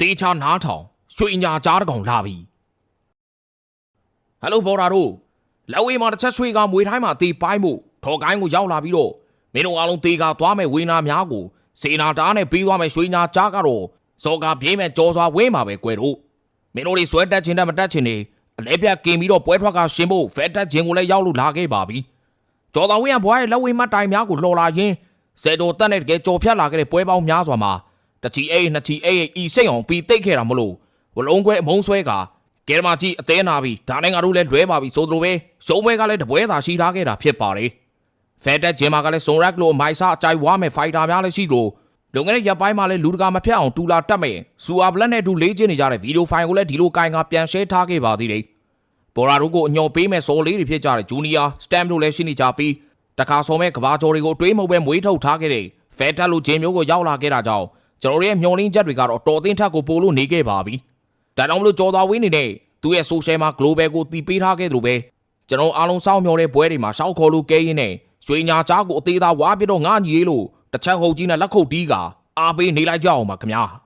တေချာနားထောင်ရွှေညာကြားတကောင်လာပြီဟယ်လိုဘော်ဒါတို့လက်ဝေးမှာတစ်ချက်ရွှေကမွေထိုင်းမှာတေးပိုင်းမှုထော်ကိုင်းကိုရောက်လာပြီးတော့မင်းတို့အားလုံးတေးကသွားမဲ့ဝေနာများကိုစေနာတားနဲ့ပြီးသွားမဲ့ရွှေညာကြားကတော့စောကပြေးမဲ့ကြောစွာဝင်းမှာပဲကွယ်တို့မင်းတို့တွေဆွဲတက်ခြင်းနဲ့မတက်ခြင်းနေအလဲပြတ်กินပြီးတော့ပွဲထွက်ကရှင်ဖို့ဖက်တက်ခြင်းကိုလည်းရောက်လို့လာခဲ့ပါပြီကျော်တော်ဝင်းကဘွားရဲ့လက်ဝဲမှတ်တိုင်များကိုလှော်လာရင်းဇေတိုတက်နဲ့တကယ်ကြော်ဖြတ်လာခဲ့တဲ့ပွဲပေါင်းများစွာမှာ တချီအိတ်နှစ်ချီအိတ်ဤစိတ်အောင်ပြီးတိတ်ခဲ့တာမလို့ဝလုံးခွဲအမုံဆွဲကကဲရမကြီးအသေးနာပြီးဒါနဲ့ငါတို့လည်းလွဲပါပြီဆိုသလိုပဲရှုံးပွဲကလည်းတပွဲသာရှိထားခဲ့တာဖြစ်ပါတယ်ဖက်တက်ဂျင်မာကလည်းစုံရက်လိုမိုက်ဆာအကြိုက်ဝါမဲ့ဖိုက်တာများလည်းရှိလို့လုံခဲ့တဲ့ရပ်ပိုင်းမှာလည်းလူတကာမဖြတ်အောင်တူလာတက်မဲ့စူအာဘလက်နဲ့တူလေးချင်းနေကြတဲ့ဗီဒီယိုဖိုင်ကိုလည်းဒီလိုကိုင်ကပြန်ရှဲထားခဲ့ပါသေးတယ်ဘော်ရာတို့ကိုအညော်ပေးမဲ့စော်လေးတွေဖြစ်ကြတဲ့ဂျူနီယာစတမ်တို့လည်းရှိနေကြပြီးတခါဆော်မဲ့ကဘာကျော်တွေကိုတွေးမဟုတ်ပဲမွေးထုတ်ထားခဲ့တဲ့ဖဲတက်လိုဂျင်းမျိုးကိုရောက်လာခဲ့တာကြောင့် ကျွန်တော်တို့ရဲ့မျောလင်းချက်တွေကတော့တော်သင်းထက်ကိုပိုလို့နေခဲ့ပါပြီ။ဒါကြောင့်မလို့ကြော်သွားဝင်းနေတဲ့သူ့ရဲ့ social မှာ global ကိုတီးပေးထားခဲ့သလိုပဲကျွန်တော်အားလုံးစောင့်မျှော်တဲ့ပွဲတွေမှာရှောက်ခေါ်လို့ကဲရင်းနဲ့ရွှေညာကြားကိုအသေးသားဝါပြတော့ငါညီလို့တစ်ချက်ဟုတ်ကြီးနဲ့လက်ခုပ်တီးကအားပေးနေလိုက်ကြအောင်ပါခင်ဗျာ။